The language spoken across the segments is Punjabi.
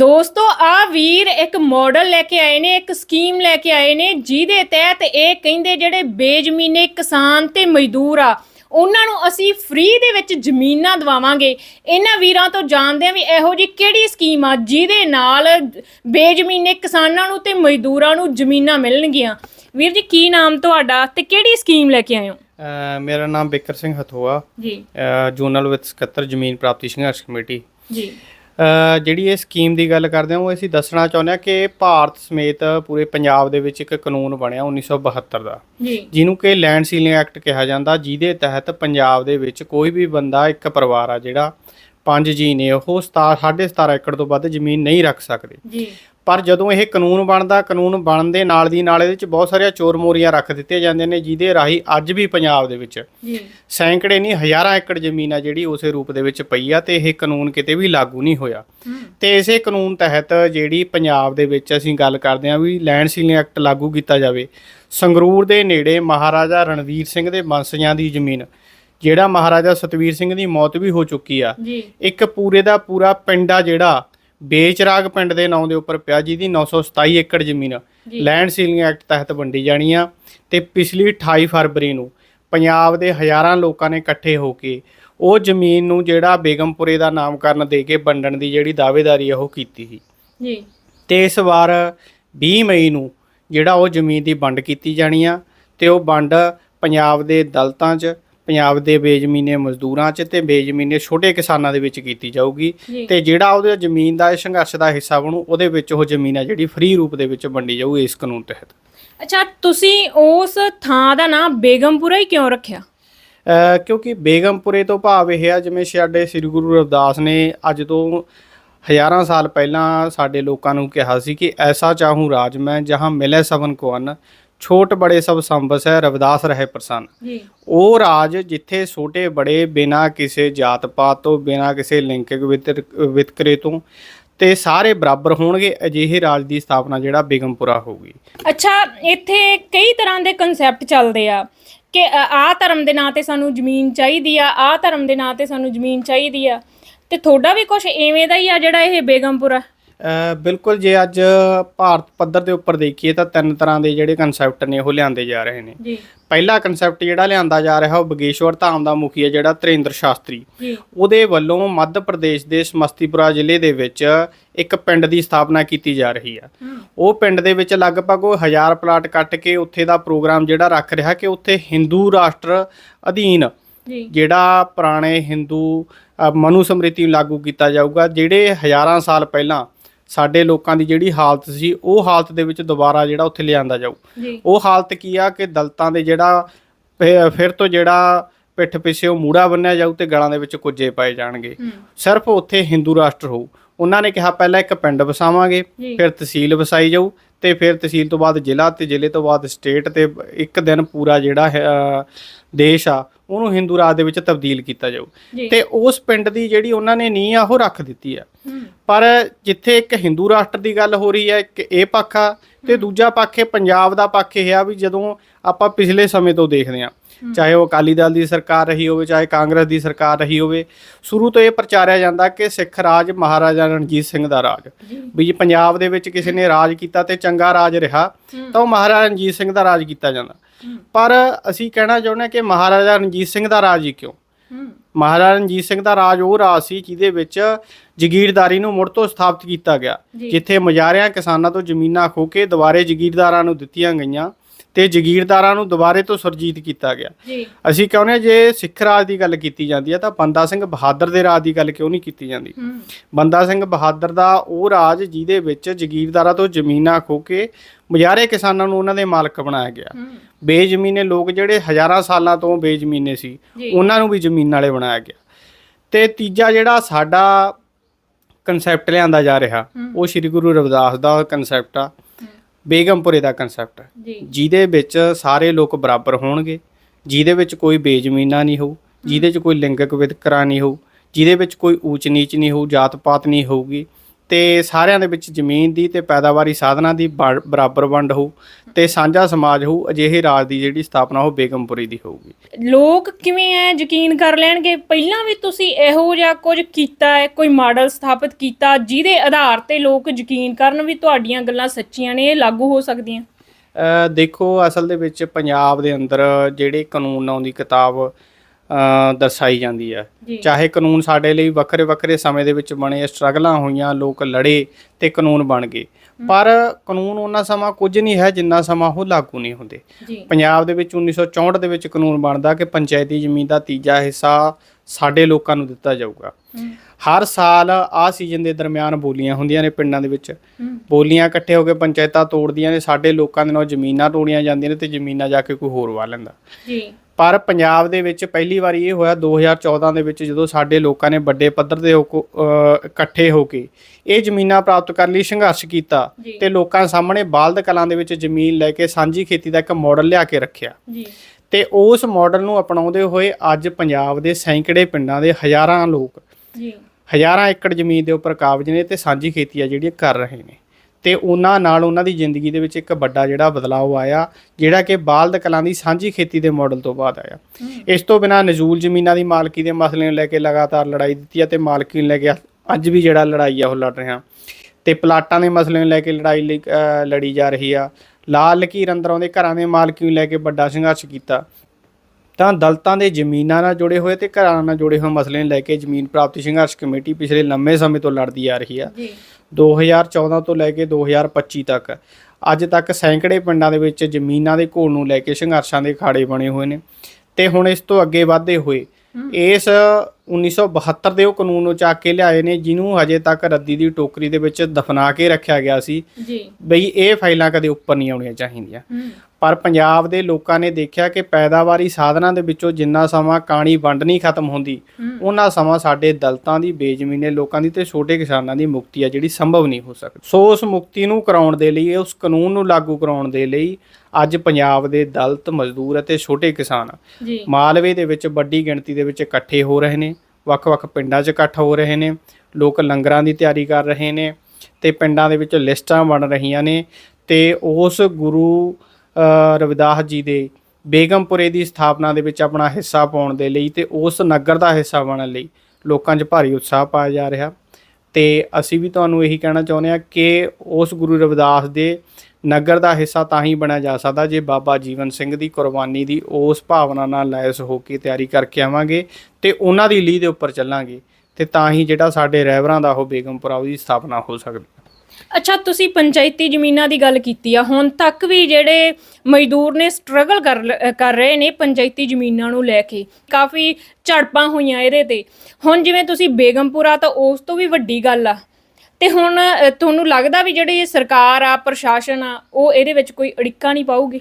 ਦੋਸਤੋ ਆ ਵੀਰ ਇੱਕ ਮਾਡਲ ਲੈ ਕੇ ਆਏ ਨੇ ਇੱਕ ਸਕੀਮ ਲੈ ਕੇ ਆਏ ਨੇ ਜਿਹਦੇ ਤਹਿਤ ਇਹ ਕਹਿੰਦੇ ਜਿਹੜੇ ਬੇਜ਼ਮੀਨੇ ਕਿਸਾਨ ਤੇ ਮਜ਼ਦੂਰ ਆ ਉਹਨਾਂ ਨੂੰ ਅਸੀਂ ਫ੍ਰੀ ਦੇ ਵਿੱਚ ਜ਼ਮੀਨਾਂ ਦਵਾਵਾਂਗੇ। ਇਹਨਾਂ ਵੀਰਾਂ ਤੋਂ ਜਾਣਦੇ ਆ ਵੀ ਇਹੋ ਜੀ ਕਿਹੜੀ ਸਕੀਮ ਆ ਜਿਹਦੇ ਨਾਲ ਬੇਜ਼ਮੀਨੇ ਕਿਸਾਨਾਂ ਨੂੰ ਤੇ ਮਜ਼ਦੂਰਾਂ ਨੂੰ ਜ਼ਮੀਨਾਂ ਮਿਲਣਗੀਆਂ। ਵੀਰ ਜੀ ਕੀ ਨਾਮ ਤੁਹਾਡਾ ਤੇ ਕਿਹੜੀ ਸਕੀਮ ਲੈ ਕੇ ਆਏ ਹੋ? ਮੇਰਾ ਨਾਮ ਬਿਕਰ ਸਿੰਘ ਹਥੋਆ। ਜੀ। ਜੋਨਲ ਵਿਤ ਸਕੱਤਰ ਜ਼ਮੀਨ ਪ੍ਰਾਪਤੀ ਸੰਘਰਸ਼ ਕਮੇਟੀ। ਜੀ। ਜਿਹੜੀ ਇਹ ਸਕੀਮ ਦੀ ਗੱਲ ਕਰਦੇ ਹਾਂ ਉਹ ਅਸੀਂ ਦੱਸਣਾ ਚਾਹੁੰਦੇ ਹਾਂ ਕਿ ਭਾਰਤ ਸਮੇਤ ਪੂਰੇ ਪੰਜਾਬ ਦੇ ਵਿੱਚ ਇੱਕ ਕਾਨੂੰਨ ਬਣਿਆ 1972 ਦਾ। ਜਿਹਨੂੰ ਕਿ ਲੈਂਡ ਸੀਲਿੰਗ ਐਕਟ ਕਿਹਾ ਜਾਂਦਾ ਜਿਹਦੇ ਤਹਿਤ ਪੰਜਾਬ ਦੇ ਵਿੱਚ ਕੋਈ ਵੀ ਬੰਦਾ ਇੱਕ ਪਰਿਵਾਰ ਆ ਜਿਹੜਾ ਪੰਜ ਜੀ ਨੇ ਉਹ 17 17.5 ਏਕੜ ਤੋਂ ਵੱਧ ਜ਼ਮੀਨ ਨਹੀਂ ਰੱਖ ਸਕਦੇ। ਜੀ। ਪਰ ਜਦੋਂ ਇਹ ਕਾਨੂੰਨ ਬਣਦਾ ਕਾਨੂੰਨ ਬਣਨ ਦੇ ਨਾਲ ਦੀ ਨਾਲ ਇਹਦੇ ਵਿੱਚ ਬਹੁਤ ਸਾਰੀਆਂ ਚੋਰ ਮੋਰੀਆਂ ਰੱਖ ਦਿੱਤੀਆਂ ਜਾਂਦੀਆਂ ਨੇ ਜਿਹਦੇ ਰਾਹੀਂ ਅੱਜ ਵੀ ਪੰਜਾਬ ਦੇ ਵਿੱਚ ਜੀ। ਸੈਂਕੜੇ ਨਹੀਂ ਹਜ਼ਾਰਾਂ ਏਕੜ ਜ਼ਮੀਨ ਆ ਜਿਹੜੀ ਉਸੇ ਰੂਪ ਦੇ ਵਿੱਚ ਪਈ ਆ ਤੇ ਇਹ ਕਾਨੂੰਨ ਕਿਤੇ ਵੀ ਲਾਗੂ ਨਹੀਂ ਹੋਇਆ। ਤੇ ਇਸੇ ਕਾਨੂੰਨ ਤਹਿਤ ਜਿਹੜੀ ਪੰਜਾਬ ਦੇ ਵਿੱਚ ਅਸੀਂ ਗੱਲ ਕਰਦੇ ਹਾਂ ਵੀ ਲੈਂਡ ਸੀਲਿੰਗ ਐਕਟ ਲਾਗੂ ਕੀਤਾ ਜਾਵੇ ਸੰਗਰੂਰ ਦੇ ਨੇੜੇ ਮਹਾਰਾਜਾ ਰਣਵੀਰ ਸਿੰਘ ਦੇ ਵੰਸ਼ਜਾਂ ਦੀ ਜ਼ਮੀਨ ਜਿਹੜਾ ਮਹਾਰਾਜਾ ਸਤਵੀਰ ਸਿੰਘ ਦੀ ਮੌਤ ਵੀ ਹੋ ਚੁੱਕੀ ਆ। ਇੱਕ ਪੂਰੇ ਦਾ ਪੂਰਾ ਪਿੰਡ ਆ ਜਿਹੜਾ ਬੇਚਰਾਗ ਪਿੰਡ ਦੇ ਨਾਂ ਦੇ ਉੱਪਰ ਪਿਆ ਜਿਹਦੀ 927 ਏਕੜ ਜ਼ਮੀਨ। ਲੈਂਡ ਸੀਲਿੰਗ ਐਕਟ ਤਹਿਤ ਵੰਡੀ ਜਾਣੀ ਆ ਤੇ ਪਿਛਲੀ 28 ਫਰਵਰੀ ਨੂੰ ਪੰਜਾਬ ਦੇ ਹਜ਼ਾਰਾਂ ਲੋਕਾਂ ਨੇ ਇਕੱਠੇ ਹੋ ਕੇ ਉਹ ਜ਼ਮੀਨ ਨੂੰ ਜਿਹੜਾ ਬੇਗਮਪੁਰੇ ਦਾ ਨਾਮਕਰਨ ਦੇ ਕੇ ਵੰਡਣ ਦੀ ਜਿਹੜੀ ਦਾਅਵੇਦਾਰੀ ਆ ਉਹ ਕੀਤੀ ਸੀ ਜੀ ਤੇ ਇਸ ਵਾਰ 20 ਮਈ ਨੂੰ ਜਿਹੜਾ ਉਹ ਜ਼ਮੀਨ ਦੀ ਵੰਡ ਕੀਤੀ ਜਾਣੀ ਆ ਤੇ ਉਹ ਵੰਡ ਪੰਜਾਬ ਦੇ ਦਲਤਾਂ 'ਚ ਪੰਜਾਬ ਦੇ ਬੇਜ਼ਮੀਨੇ ਮਜ਼ਦੂਰਾਂ 'ਚ ਤੇ ਬੇਜ਼ਮੀਨੇ ਛੋਟੇ ਕਿਸਾਨਾਂ ਦੇ ਵਿੱਚ ਕੀਤੀ ਜਾਊਗੀ। ਤੇ ਜਿਹੜਾ ਉਹਦੇ ਜ਼ਮੀਨ ਦਾ ਸੰਘਰਸ਼ ਦਾ ਹਿੱਸਾ ਬਣੂ ਉਹਦੇ ਵਿੱਚ ਉਹ ਜ਼ਮੀਨ ਆ ਜਿਹੜੀ ਫ੍ਰੀ ਰੂਪ ਦੇ ਵਿੱਚ ਵੰਡੀ ਜਾਊ ਇਸ ਕਾਨੂੰਨ ਤਹਿਤ। ਅੱਛਾ ਤੁਸੀਂ ਉਸ ਥਾਂ ਦਾ ਨਾਮ ਬੇਗਮਪੁਰਾ ਹੀ ਕਿਉਂ ਰੱਖਿਆ? ਕਿਉਂਕਿ ਬੇਗਮਪੁਰੇ ਤੋਂ ਭਾਵ ਇਹ ਆ ਜਿਵੇਂ ਸਾਡੇ ਸ੍ਰੀ ਗੁਰੂ ਰਵਿਦਾਸ ਨੇ ਅੱਜ ਤੋਂ ਹਜ਼ਾਰਾਂ ਸਾਲ ਪਹਿਲਾਂ ਸਾਡੇ ਲੋਕਾਂ ਨੂੰ ਕਿਹਾ ਸੀ ਕਿ ਐਸਾ ਚਾਹੂੰ ਰਾਜ ਮੈਂ ਜਹਾਂ ਮਿਲੇ ਸਭਨ ਕੋ ਅਨ ਛੋਟ ਬੜੇ ਸਭ ਸੰਬਸ ਹੈ ਰਵਿਦਾਸ ਰਹੇ ਪ੍ਰਸੰਨ। ਜੀ। ਉਹ ਰਾਜ ਜਿੱਥੇ ਛੋਟੇ ਬੜੇ ਬਿਨਾ ਕਿਸੇ ਜਾਤ ਪਾਤ ਤੋਂ ਬਿਨਾ ਕਿਸੇ ਲਿੰਗਕ ਵਿਤਕਰੇ ਤੋਂ ਤੇ ਸਾਰੇ ਬਰਾਬਰ ਹੋਣਗੇ ਅਜਿਹੇ ਰਾਜ ਦੀ ਸਥਾਪਨਾ ਜਿਹੜਾ ਬੇਗਮਪੁਰਾ ਹੋਊਗੀ। ਅੱਛਾ ਇੱਥੇ ਕਈ ਤਰ੍ਹਾਂ ਦੇ ਕਨਸੈਪਟ ਚੱਲਦੇ ਆ ਕਿ ਆ ਧਰਮ ਦੇ ਨਾਂ ਤੇ ਸਾਨੂੰ ਜ਼ਮੀਨ ਚਾਹੀਦੀ ਆ ਆ ਧਰਮ ਦੇ ਨਾਂ ਤੇ ਸਾਨੂੰ ਜ਼ਮੀਨ ਚਾਹੀਦੀ ਆ। ਤੇ ਤੁਹਾਡਾ ਵੀ ਕੁਝ ਐਵੇਂ ਦਾ ਹੀ ਆ ਜਿਹੜਾ ਇਹ ਬੇਗਮਪੁਰਾ? ਬਿਲਕੁਲ ਜੇ ਅੱਜ ਭਾਰਤ ਪੱਧਰ ਦੇ ਉੱਪਰ ਦੇਖੀਏ ਤਾਂ ਤਿੰਨ ਤਰ੍ਹਾਂ ਦੇ ਜਿਹੜੇ ਕਨਸੈਪਟ ਨੇ ਉਹ ਲਿਆਂਦੇ ਜਾ ਰਹੇ ਨੇ। ਜੀ। ਪਹਿਲਾ ਕਨਸੈਪਟ ਜਿਹੜਾ ਲਿਆਂਦਾ ਜਾ ਰਿਹਾ ਉਹ ਬਗੇਸ਼ਵਰ ਧਾਮ ਦਾ ਮੁਖੀ ਹੈ ਜਿਹੜਾ ਤ੍ਰਿੰਦਰ ਸ਼ਾਸਤਰੀ। ਉਹਦੇ ਵੱਲੋਂ ਮੱਧ ਪ੍ਰਦੇਸ਼ ਦੇ ਸਮਸਤੀਪੁਰਾ ਜ਼ਿਲ੍ਹੇ ਦੇ ਵਿੱਚ ਇੱਕ ਪਿੰਡ ਦੀ ਸਥਾਪਨਾ ਕੀਤੀ ਜਾ ਰਹੀ ਆ। ਉਹ ਪਿੰਡ ਦੇ ਵਿੱਚ ਲਗਭਗ ਉਹ ਹਜ਼ਾਰ ਪਲਾਟ ਕੱਟ ਕੇ ਉੱਥੇ ਦਾ ਪ੍ਰੋਗਰਾਮ ਜਿਹੜਾ ਰੱਖ ਰਿਹਾ ਕਿ ਉੱਥੇ ਹਿੰਦੂ ਰਾਸ਼ਟਰ ਅਧੀਨ ਜਿਹੜਾ ਪੁਰਾਣੇ ਹਿੰਦੂ ਅ, ਮਨੂ ਸਮ੍ਰਿਤੀ ਨੂੰ ਲਾਗੂ ਕੀਤਾ ਜਾਊਗਾ ਜਿਹੜੇ ਹਜ਼ਾਰਾਂ ਸਾਲ ਪਹਿਲਾਂ ਸਾਡੇ ਲੋਕਾਂ ਦੀ ਜਿਹੜੀ ਹਾਲਤ ਸੀ ਉਹ ਹਾਲਤ ਦੇ ਵਿੱਚ ਦੁਬਾਰਾ ਜਿਹੜਾ ਉੱਥੇ ਲਿਆਂਦਾ ਜਾਊ। ਉਹ ਹਾਲਤ ਕੀ ਆ ਕਿ ਦਲਤਾਂ ਦੇ ਜਿਹੜਾ ਫਿਰ- ਤੋਂ ਜਿਹੜਾ ਪਿੱਠ ਪਿੱਛੇ ਉਹ ਮੂੜਾ ਬੰਨਿਆ ਜਾਊ ਤੇ ਗਲਾਂ ਦੇ ਵਿੱਚ ਕੁੱਜੇ ਪਾਏ ਜਾਣਗੇ। ਸਿਰਫ ਉੱਥੇ ਹਿੰਦੂ ਰਾਸ਼ਟਰ ਹੋਊ। ਉਹਨਾਂ ਨੇ ਕਿਹਾ ਪਹਿਲਾਂ ਇੱਕ ਪਿੰਡ ਵਸਾਵਾਂਗੇ। ਫਿਰ ਤਹਿਸੀਲ ਵਸਾਈ ਜਾਊ ਤੇ ਫਿਰ ਤਹਿਸੀਲ ਤੋਂ ਬਾਅਦ ਜ਼ਿਲ੍ਹਾ ਤੇ ਜ਼ਿਲ੍ਹੇ ਤੋਂ ਬਾਅਦ ਸਟੇਟ ਤੇ ਇੱਕ ਦਿਨ ਪੂਰਾ ਜਿਹੜਾ ਦੇਸ਼ ਆ ਉਹਨੂੰ ਹਿੰਦੂ ਰਾਜ ਦੇ ਵਿੱਚ ਤਬਦੀਲ ਕੀਤਾ ਜਾਊ। ਤੇ ਉਸ ਪਿੰਡ ਦੀ ਜਿਹੜੀ ਉਹਨਾਂ ਨੇ ਨੀਂਹ ਆ ਉਹ ਰੱਖ ਦਿੱਤੀ ਆ। ਪਰ ਜਿੱਥੇ ਇੱਕ ਹਿੰਦੂ ਰਾਸ਼ਟਰ ਦੀ ਗੱਲ ਹੋ ਰਹੀ ਹੈ ਇੱਕ ਇਹ ਪੱਖ ਆ ਤੇ ਦੂਜਾ ਪੱਖ ਇਹ ਪੰਜਾਬ ਦਾ ਪੱਖ ਇਹ ਆ ਵੀ ਜਦੋਂ ਆਪਾਂ ਪਿਛਲੇ ਸਮੇਂ ਤੋਂ ਦੇਖਦੇ ਆ ਚਾਹੇ ਉਹ ਅਕਾਲੀ ਦਲ ਦੀ ਸਰਕਾਰ ਰਹੀ ਹੋਵੇ ਚਾਹੇ ਕਾਂਗਰਸ ਦੀ ਸਰਕਾਰ ਰਹੀ ਹੋਵੇ ਸ਼ੁਰੂ ਤੋਂ ਇਹ ਪ੍ਰਚਾਰਿਆ ਜਾਂਦਾ ਕਿ ਸਿੱਖ ਰਾਜ ਮਹਾਰਾਜਾ ਰਣਜੀਤ ਸਿੰਘ ਦਾ ਰਾਜ। ਵੀ ਜੇ ਪੰਜਾਬ ਦੇ ਵਿੱਚ ਕਿਸੇ ਨੇ ਰਾਜ ਕੀਤਾ ਤੇ ਚੰਗਾ ਰਾਜ ਰਿਹਾ। ਤਾਂ ਉਹ ਮਹਾਰਾਜਾ ਰਣਜੀਤ ਸਿੰਘ ਦਾ ਰਾਜ ਕੀਤਾ ਜਾਂਦਾ। ਪਰ ਅਸੀਂ ਕਹਿਣਾ ਚਾਹੁੰਦੇ ਕਿ ਮਹਾਰਾਜਾ ਰਣਜੀਤ ਸਿੰਘ ਦਾ ਰਾਜ ਹੀ ਕਿਉਂ? ਮਹਾਰਾਜਾ ਰਣਜੀਤ ਸਿੰਘ ਦਾ ਰਾਜ ਉਹ ਰਾਜ ਸੀ ਜਿਹਦੇ ਵਿੱਚ ਜ਼ਗੀਰਦਾਰੀ ਨੂੰ ਮੁੜ ਤੋਂ ਸਥਾਪਿਤ ਕੀਤਾ ਗਿਆ। ਜਿੱਥੇ ਮੁਜਾਰਿਆਂ ਕਿਸਾਨਾਂ ਤੋਂ ਜ਼ਮੀਨਾਂ ਖੋ ਕੇ ਦੁਬਾਰੇ ਜ਼ਗੀਰਦਾਰਾਂ ਨੂੰ ਦਿੱਤੀਆਂ ਗਈਆਂ। ਤੇ ਜ਼ਗੀਰਦਾਰਾਂ ਨੂੰ ਦੁਬਾਰੇ ਤੋਂ ਸੁਰਜੀਤ ਕੀਤਾ ਗਿਆ। ਜੀ। ਅਸੀਂ ਕਹਿੰਦੇ ਹਾਂ ਜੇ ਸਿੱਖ ਰਾਜ ਦੀ ਗੱਲ ਕੀਤੀ ਜਾਂਦੀ ਹੈ ਤਾਂ ਬੰਦਾ ਸਿੰਘ ਬਹਾਦਰ ਦੇ ਰਾਜ ਦੀ ਗੱਲ ਕਿਉਂ ਨਹੀਂ ਕੀਤੀ ਜਾਂਦੀ? ਬੰਦਾ ਸਿੰਘ ਬਹਾਦਰ ਦਾ ਉਹ ਰਾਜ ਜਿਹਦੇ ਵਿੱਚ ਜ਼ਗੀਰਦਾਰਾਂ ਤੋਂ ਜ਼ਮੀਨਾਂ ਖੋ ਕੇ ਮੁਜਾਰੇ ਕਿਸਾਨਾਂ ਨੂੰ ਉਹਨਾਂ ਦੇ ਮਾਲਕ ਬਣਾਇਆ ਗਿਆ। ਬੇਜ਼ਮੀਨੇ ਲੋਕ ਜਿਹੜੇ ਹਜ਼ਾਰਾਂ ਸਾਲਾਂ ਤੋਂ ਬੇਜ਼ਮੀਨੇ ਸੀ। ਉਹਨਾਂ ਨੂੰ ਵੀ ਜ਼ਮੀਨ ਵਾਲੇ ਬਣਾਇਆ ਗਿਆ। ਤੇ ਤੀਜਾ ਜਿਹੜਾ ਸਾਡਾ ਕਨਸੈਪਟ ਲਿਆਂਦਾ ਜਾ ਰਿਹਾ। ਉਹ ਸ੍ਰੀ ਗੁਰੂ ਰਵਿਦਾਸ ਦਾ ਕਨਸੈਪਟ ਆ। ਬੇਗਮਪੁਰੇ ਦਾ ਕਨਸੈਪਟ ਜੀ। ਜਿਹਦੇ ਵਿੱਚ ਸਾਰੇ ਲੋਕ ਬਰਾਬਰ ਹੋਣਗੇ ਜਿਹਦੇ ਵਿੱਚ ਕੋਈ ਬੇਜ਼ਮੀਨਾ ਨਹੀਂ ਹੋਊ ਜਿਹਦੇ ਵਿੱਚ ਕੋਈ ਲਿੰਗਕ ਵਿਤਕਰਾ ਨਹੀਂ ਹੋਊ ਜਿਹਦੇ ਵਿੱਚ ਕੋਈ ਊਚ ਨੀਚ ਨਹੀਂ ਹੋਊ ਜਾਤ ਪਾਤ ਨਹੀਂ ਹੋਊਗੀ। ਤੇ ਸਾਰਿਆਂ ਦੇ ਵਿੱਚ ਜ਼ਮੀਨ ਦੀ ਤੇ ਪੈਦਾਵਾਰੀ ਸਾਧਨਾਂ ਦੀ ਬਰ- ਬਰਾਬਰ ਵੰਡ ਹੋਊ ਤੇ ਸਾਂਝਾ ਸਮਾਜ ਹੋਊ ਅਜਿਹੇ ਰਾਜ ਦੀ ਜਿਹੜੀ ਸਥਾਪਨਾ ਉਹ ਬੇਗਮਪੁਰੀ ਦੀ ਹੋਊਗੀ। ਲੋਕ ਕਿਵੇਂ ਐ ਯਕੀਨ ਕਰ ਲੈਣਗੇ? ਪਹਿਲਾਂ ਵੀ ਤੁਸੀਂ ਇਹੋ ਜਿਹਾ ਕੁਝ ਕੀਤਾ ਹੈ ਕੋਈ ਮਾਡਲ ਸਥਾਪਿਤ ਕੀਤਾ ਜਿਹਦੇ ਆਧਾਰ ਤੇ ਲੋਕ ਯਕੀਨ ਕਰਨ ਵੀ ਤੁਹਾਡੀਆਂ ਗੱਲਾਂ ਸੱਚੀਆਂ ਨੇ ਇਹ ਲਾਗੂ ਹੋ ਸਕਦੀਆਂ? ਅ, ਦੇਖੋ ਅਸਲ ਦੇ ਵਿੱਚ ਪੰਜਾਬ ਦੇ ਅੰਦਰ ਜਿਹੜੇ ਕਾਨੂੰਨਾਂ ਦੀ ਕਿਤਾਬ ਦਰਸਾਈ ਜਾਂਦੀ ਹੈ। ਚਾਹੇ ਕਾਨੂੰਨ ਸਾਡੇ ਲਈ ਵੱਖਰੇ ਵੱਖਰੇ ਸਮੇਂ ਦੇ ਵਿੱਚ ਬਣੇ ਸਟਰਗਲਾਂ ਹੋਈਆਂ ਲੋਕ ਲੜੇ ਤੇ ਕਾਨੂੰਨ ਬਣ ਗਏ। ਪਰ ਕਾਨੂੰਨ ਉਹਨਾਂ ਸਮਾਂ ਕੁਝ ਨਹੀਂ ਹੈ ਜਿੰਨਾ ਸਮਾਂ ਉਹ ਲਾਗੂ ਨਹੀਂ ਹੁੰਦੇ। ਪੰਜਾਬ ਦੇ ਵਿੱਚ 1964 ਦੇ ਵਿੱਚ ਕਾਨੂੰਨ ਬਣਦਾ ਕਿ ਪੰਚਾਇਤੀ ਜ਼ਮੀਨ ਦਾ ਤੀਜਾ ਹਿੱਸਾ ਸਾਡੇ ਲੋਕਾਂ ਨੂੰ ਦਿੱਤਾ ਜਾਊਗਾ। ਹਰ ਸਾਲ ਆਹ ਸੀਜ਼ਨ ਦੇ ਦਰਮਿਆਨ ਬੋਲੀਆਂ ਹੁੰਦੀਆਂ ਨੇ ਪਿੰਡਾਂ ਦੇ ਵਿੱਚ। ਬੋਲੀਆਂ ਇਕੱਠੇ ਹੋ ਕੇ ਪੰਚਾਇਤਾਂ ਤੋੜਦੀਆਂ ਨੇ ਸਾਡੇ ਲੋਕਾਂ ਦੇ ਨਾਲ ਜ਼ਮੀਨਾਂ ਤੋੜੀਆਂ ਜਾਂਦੀਆਂ ਨੇ ਤੇ ਜ਼ਮੀਨਾਂ ਜਾ ਕੇ ਕੋਈ ਹੋਰ ਵਾ ਲੈਂਦਾ। ਜੀ। ਪਰ ਪੰਜਾਬ ਦੇ ਵਿੱਚ ਪਹਿਲੀ ਵਾਰੀ ਇਹ ਹੋਇਆ 2014 ਦੇ ਵਿੱਚ ਜਦੋਂ ਸਾਡੇ ਲੋਕਾਂ ਨੇ ਵੱਡੇ ਪੱਧਰ ਅਹ ਇਕੱਠੇ ਹੋ ਕੇ ਇਹ ਜ਼ਮੀਨਾਂ ਪ੍ਰਾਪਤ ਕਰਨ ਲਈ ਸੰਘਰਸ਼ ਕੀਤਾ। ਤੇ ਲੋਕਾਂ ਸਾਹਮਣੇ ਬਾਲਦ ਕਲਾਂ ਦੇ ਵਿੱਚ ਜ਼ਮੀਨ ਲੈ ਕੇ ਸਾਂਝੀ ਖੇਤੀ ਦਾ ਇੱਕ ਮਾਡਲ ਲਿਆ ਕੇ ਰੱਖਿਆ। ਜੀ। ਤੇ ਉਸ ਮਾਡਲ ਨੂੰ ਅਪਣਾਉਂਦੇ ਹੋਏ ਅੱਜ ਪੰਜਾਬ ਦੇ ਸੈਂਕੜੇ ਪਿੰਡਾਂ ਦੇ ਹਜ਼ਾਰਾਂ ਲੋਕ ਜੀ। ਹਜ਼ਾਰਾਂ ਏਕੜ ਜ਼ਮੀਨ ਦੇ ਉੱਪਰ ਕਾਬਜ ਨੇ ਤੇ ਸਾਂਝੀ ਖੇਤੀ ਆ ਜਿਹੜੀ ਕਰ ਰਹੇ ਨੇ। ਤੇ ਉਹਨਾਂ ਨਾਲ ਉਹਨਾਂ ਦੀ ਜ਼ਿੰਦਗੀ ਦੇ ਵਿੱਚ ਇੱਕ ਵੱਡਾ ਜਿਹੜਾ ਬਦਲਾਅ ਆਇਆ ਜਿਹੜਾ ਕਿ ਬਾਲਦ ਕਲਾਂ ਦੀ ਸਾਂਝੀ ਖੇਤੀ ਦੇ ਮਾਡਲ ਤੋਂ ਬਾਅਦ ਆਇਆ। ਇਸ ਤੋਂ ਬਿਨਾਂ ਨਜ਼ੂਲ ਜ਼ਮੀਨਾਂ ਦੀ ਮਾਲਕੀ ਦੇ ਮਸਲੇ ਨੂੰ ਲੈ ਕੇ ਲਗਾਤਾਰ ਲੜਾਈ ਦਿੱਤੀ ਹੈ ਤੇ ਮਾਲਕੀ ਨੂੰ ਲੈ ਕੇ ਅੱਜ ਵੀ ਜਿਹੜਾ ਲੜਾਈ ਆ ਉਹ ਲੜ ਰਹੇ। ਹਾਂ ਤੇ ਪਲਾਟਾਂ ਦੇ ਮਸਲੇ ਨੂੰ ਲੈ ਕੇ ਲੜਾਈ ਲਈ, ਲੜੀ ਜਾ ਰਹੀ ਆ। ਲਾਲ ਲਕੀਰ ਅੰਦਰੋਂ ਦੇ ਘਰਾਂ ਦੇ ਮਾਲਕੀ ਨੂੰ ਲੈ ਕੇ ਵੱਡਾ ਸੰਘਰਸ਼ ਕੀਤਾ। ਤਾਂ ਦਲਤਾਂ ਦੇ ਜ਼ਮੀਨਾਂ ਨਾਲ ਜੁੜੇ ਹੋਏ ਤੇ ਘਰਾਂ ਨਾਲ ਜੁੜੇ ਹੋਏ ਮਸਲੇ ਨੂੰ ਲੈ ਕੇ ਜ਼ਮੀਨ ਪ੍ਰਾਪਤੀ ਸੰਘਰਸ਼ ਕਮੇਟੀ ਪਿਛਲੇ ਲੰਮੇ ਸਮੇਂ ਤੋਂ ਲੜਦੀ ਆ ਰਹੀ ਆ। ਜੀ। 2014 ਤੋਂ ਲੈ ਕੇ 2025 ਤੱਕ ਅੱਜ ਤੱਕ ਸੈਂਕੜੇ ਪਿੰਡਾਂ ਦੇ ਵਿੱਚ ਜ਼ਮੀਨਾਂ ਦੇ ਘੋਲ ਨੂੰ ਲੈ ਕੇ ਸੰਘਰਸ਼ਾਂ ਦੇ ਅਖਾੜੇ ਬਣੇ ਹੋਏ ਨੇ ਤੇ ਹੁਣ ਇਸ ਤੋਂ ਅੱਗੇ ਵਧਦੇ ਹੋਏ ਇਸ 1972 ਦੇ ਉਹ ਕਾਨੂੰਨ ਨੂੰ ਚੱਕ ਕੇ ਲਿਆਏ ਨੇ ਜਿਹਨੂੰ ਹਜੇ ਤੱਕ ਰੱਦੀ ਦੀ ਟੋਕਰੀ ਦੇ ਵਿੱਚ ਦਫਨਾ ਕੇ ਰੱਖਿਆ ਗਿਆ ਸੀ। ਜੀ। ਬਈ ਇਹ ਫਾਈਲਾਂ ਕਦੇ ਉੱਪਰ ਨਹੀਂ ਆਉਣੀਆਂ ਚਾਹੀਦੀਆਂ। ਪਰ ਪੰਜਾਬ ਦੇ ਲੋਕਾਂ ਨੇ ਦੇਖਿਆ ਕਿ ਪੈਦਾਵਾਰੀ ਸਾਧਨਾਂ ਦੇ ਵਿੱਚੋਂ ਜਿੰਨਾ ਸਮਾਂ ਕਾਣੀ ਵੰਡ ਨਹੀਂ ਖਤਮ ਹੁੰਦੀ। ਉਹਨਾਂ ਸਮਾਂ ਸਾਡੇ ਦਲਤਾਂ ਦੀ ਬੇਜ਼ਮੀਨੇ ਲੋਕਾਂ ਦੀ ਤੇ ਛੋਟੇ ਕਿਸਾਨਾਂ ਦੀ ਮੁਕਤੀ ਆ ਜਿਹੜੀ ਸੰਭਵ ਨਹੀਂ ਹੋ ਸਕਦੀ ਸੋ ਉਸ ਮੁਕਤੀ ਨੂੰ ਕਰਾਉਣ ਦੇ ਲਈ ਉਸ ਕਾਨੂੰਨ ਨੂੰ ਲਾਗੂ ਕਰਾਉਣ ਦੇ ਲਈ ਅੱਜ ਪੰਜਾਬ ਦੇ ਦਲਤ ਮਜ਼ਦੂਰ ਅਤੇ ਛੋਟੇ ਕਿਸਾਨ ਮਾਲਵੇ ਦੇ ਵਿੱਚ ਵੱਡੀ ਗਿਣਤੀ ਦੇ ਵਿੱਚ ਇਕੱਠੇ ਹੋ ਰਹੇ ਨੇ ਵੱਖ-ਵੱਖ ਪਿੰਡਾਂ 'ਚ ਇਕੱਠ ਹੋ ਰਹੇ ਨੇ ਲੋਕ ਲੰਗਰਾਂ ਦੀ ਤਿਆਰੀ ਕਰ ਰਹੇ ਨੇ ਤੇ ਪਿੰਡਾਂ ਦੇ ਵਿੱਚ ਲਿਸਟਾਂ ਬਣ ਰਹੀਆਂ ਨੇ ਤੇ ਉਸ ਗੁਰੂ ਰਵਿਦਾਸ ਜੀ ਦੇ ਬੇਗਮਪੁਰੇ ਦੀ ਸਥਾਪਨਾ ਦੇ ਵਿੱਚ ਆਪਣਾ ਹਿੱਸਾ ਪਾਉਣ ਦੇ ਲਈ ਤੇ ਉਸ ਨਗਰ ਦਾ ਹਿੱਸਾ ਬਣਨ ਲਈ ਲੋਕਾਂ 'ਚ ਭਾਰੀ ਉਤਸ਼ਾਹ ਪਾਇਆ ਜਾ ਰਿਹਾ। ਤੇ ਅਸੀਂ ਵੀ ਤੁਹਾਨੂੰ ਇਹੀ ਕਹਿਣਾ ਚਾਹੁੰਦੇ ਹਾਂ ਕਿ ਉਸ ਗੁਰੂ ਰਵਿਦਾਸ ਦੇ ਨਗਰ ਦਾ ਹਿੱਸਾ ਤਾਂ ਹੀ ਬਣਿਆ ਜਾ ਸਕਦਾ ਜੇ ਬਾਬਾ ਜੀਵਨ ਸਿੰਘ ਦੀ ਕੁਰਬਾਨੀ ਦੀ ਉਸ ਭਾਵਨਾ ਨਾਲ ਲੈਸ ਹੋ ਕੇ ਤਿਆਰੀ ਕਰਕੇ ਆਵਾਂਗੇ ਤੇ ਉਹਨਾਂ ਦੀ ਲੀਹ ਦੇ ਉੱਪਰ ਚੱਲਾਂਗੇ ਤੇ ਤਾਂ ਹੀ ਜਿਹੜਾ ਸਾਡੇ ਰਹਿਬਰਾਂ ਦਾ ਉਹ ਬੇਗਮਪੁਰਾ ਉਹਦੀ ਸਥਾਪਨਾ ਹੋ ਸਕਦੀ ਹੈ। ਅੱਛਾ ਤੁਸੀਂ ਪੰਚਾਇਤੀ ਜ਼ਮੀਨਾਂ ਦੀ ਗੱਲ ਕੀਤੀ ਆ ਹੁਣ ਤੱਕ ਵੀ ਜਿਹੜੇ ਮਜ਼ਦੂਰ ਨੇ ਸਟਰਗਲ ਕਰ ਲ- ਕਰ ਰਹੇ ਨੇ ਪੰਚਾਇਤੀ ਜ਼ਮੀਨਾਂ ਨੂੰ ਲੈ ਕੇ ਕਾਫੀ ਝੜਪਾਂ ਹੋਈਆਂ ਇਹਦੇ ਤੇ। ਹੁਣ ਜਿਵੇਂ ਤੁਸੀਂ ਬੇਗਮਪੁਰਾ ਤਾਂ ਉਸ ਤੋਂ ਵੀ ਵੱਡੀ ਗੱਲ ਆ। ਤੇ ਹੁਣ ਅ, ਤੁਹਾਨੂੰ ਲੱਗਦਾ ਵੀ ਜਿਹੜੀ ਸਰਕਾਰ ਆ ਪ੍ਰਸ਼ਾਸਨ ਆ ਉਹ ਇਹਦੇ ਵਿੱਚ ਕੋਈ ਅੜਿੱਕਾ ਨਹੀਂ ਪਾਊਗੀ?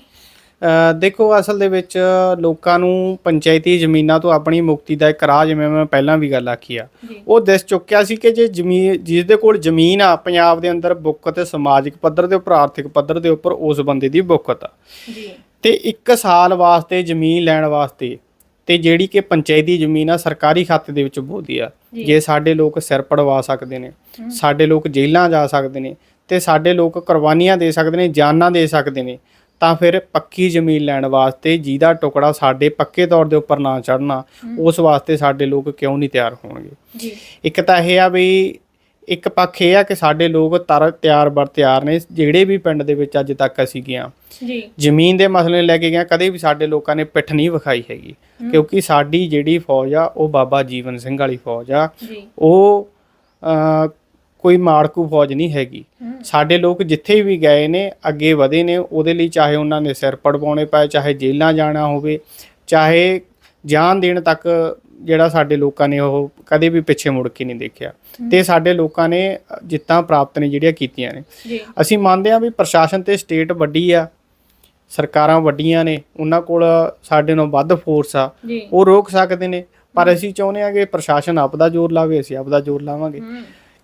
ਦੇਖੋ ਅਸਲ ਦੇ ਵਿੱਚ ਲੋਕਾਂ ਨੂੰ ਪੰਚਾਇਤੀ ਜ਼ਮੀਨਾਂ ਤੋਂ ਆਪਣੀ ਮੁਕਤੀ ਦਾ ਇੱਕ ਰਾਹ ਜਿਵੇਂ ਮੈਂ ਪਹਿਲਾਂ ਵੀ ਗੱਲ ਆਖੀ ਆ ਉਹ ਦਿਸ ਚੁੱਕਿਆ ਸੀ ਕਿ ਜੇ ਜ਼ਮੀਨ ਜਿਸ ਦੇ ਕੋਲ ਜ਼ਮੀਨ ਆ ਪੰਜਾਬ ਦੇ ਅੰਦਰ ਬੁੱਕਤ ਸਮਾਜਿਕ ਪੱਧਰ ਦੇ ਉੱਪਰ ਆਰਥਿਕ ਪੱਧਰ ਦੇ ਉੱਪਰ ਉਸ ਬੰਦੇ ਦੀ ਬੁੱਕਤ ਆ। ਜੀ। ਤੇ 1 ਸਾਲ ਵਾਸਤੇ ਜ਼ਮੀਨ ਲੈਣ ਵਾਸਤੇ ਤੇ ਜਿਹੜੀ ਕਿ ਪੰਚਾਇਤੀ ਜ਼ਮੀਨ ਆ ਸਰਕਾਰੀ ਖਾਤੇ ਦੇ ਵਿੱਚ ਬੋਲਦੀ ਆ। ਜੀ। ਜੇ ਸਾਡੇ ਲੋਕ ਸਿਰ ਪੜਵਾ ਸਕਦੇ ਨੇ ਸਾਡੇ ਲੋਕ ਜੇਲ੍ਹਾਂ ਜਾ ਸਕਦੇ ਨੇ ਤੇ ਸਾਡੇ ਲੋਕ ਕੁਰਬਾਨੀਆਂ ਦੇ ਸਕਦੇ ਨੇ ਜਾਨਾਂ ਦੇ ਸਕਦੇ ਨੇ ਤਾਂ ਫਿਰ ਪੱਕੀ ਜ਼ਮੀਨ ਲੈਣ ਵਾਸਤੇ ਜਿਹਦਾ ਟੁਕੜਾ ਸਾਡੇ ਪੱਕੇ ਤੌਰ ਦੇ ਉੱਪਰ ਨਾ ਚੜਨਾ ਉਸ ਵਾਸਤੇ ਸਾਡੇ ਲੋਕ ਕਿਉਂ ਨਹੀਂ ਤਿਆਰ ਹੋਣਗੇ? ਜੀ। ਇੱਕ ਤਾਂ ਇਹ ਆ ਵੀ ਇੱਕ ਪੱਖ ਇਹ ਆ ਕਿ ਸਾਡੇ ਲੋਕ ਤਰ ਤਿਆਰ ਬਰ ਤਿਆਰ ਨੇ ਜਿਹੜੇ ਵੀ ਪਿੰਡ ਦੇ ਵਿੱਚ ਅੱਜ ਤੱਕ ਅਸੀਂ ਹਾਂ। ਜੀ। ਜ਼ਮੀਨ ਦੇ ਮਸਲੇ ਲੈ ਕੇ ਗਿਆ ਕਦੇ ਵੀ ਸਾਡੇ ਲੋਕਾਂ ਨੇ ਪਿੱਠ ਨਹੀਂ ਵਿਖਾਈ ਹੈਗੀ। ਕਿਉਂਕਿ ਸਾਡੀ ਜਿਹੜੀ ਫੌਜ ਆ ਉਹ ਬਾਬਾ ਜੀਵਨ ਸਿੰਘ ਵਾਲੀ ਫੌਜ ਆ। ਉਹ ਕੋਈ ਮਾੜਕੂ ਫੌਜ ਨਹੀਂ ਹੈਗੀ। ਸਾਡੇ ਲੋਕ ਜਿੱਥੇ ਵੀ ਗਏ ਨੇ ਅੱਗੇ ਵਧੇ ਨੇ ਉਹਦੇ ਲਈ ਚਾਹੇ ਉਹਨਾਂ ਨੇ ਸਿਰ ਪੜਵਾਉਣੇ ਪਏ ਚਾਹੇ ਜੇਲ੍ਹਾਂ ਜਾਣਾ ਹੋਵੇ ਚਾਹੇ ਜਾਨ ਦੇਣ ਤੱਕ ਜਿਹੜਾ ਸਾਡੇ ਲੋਕਾਂ ਨੇ ਉਹ ਕਦੇ ਵੀ ਪਿੱਛੇ ਮੁੜ ਕੇ ਨਹੀਂ ਦੇਖਿਆ। ਤੇ ਸਾਡੇ ਲੋਕਾਂ ਨੇ ਜਿੱਤਾਂ ਪ੍ਰਾਪਤ ਨੇ ਜਿਹੜੀਆਂ ਕੀਤੀਆਂ ਨੇ। ਅਸੀਂ ਮੰਨਦੇ ਹਾਂ ਵੀ ਪ੍ਰਸ਼ਾਸਨ ਤੇ ਸਟੇਟ ਵੱਡੀ ਆ ਸਰਕਾਰਾਂ ਵੱਡੀਆਂ ਨੇ ਉਹਨਾਂ ਕੋਲ ਸਾਡੇ ਨਾਲੋਂ ਵੱਧ ਫੋਰਸ ਆ ਉਹ ਰੋਕ ਸਕਦੇ ਨੇ। ਪਰ ਅਸੀਂ ਚਾਹੁੰਦੇ ਹਾਂ ਕਿ ਪ੍ਰਸ਼ਾਸਨ ਆਪਦਾ ਜ਼ੋਰ ਲਾਵੇ ਅਸੀਂ ਆਪਦਾ ਜ਼ੋਰ ਲਾਵਾਂਗੇ।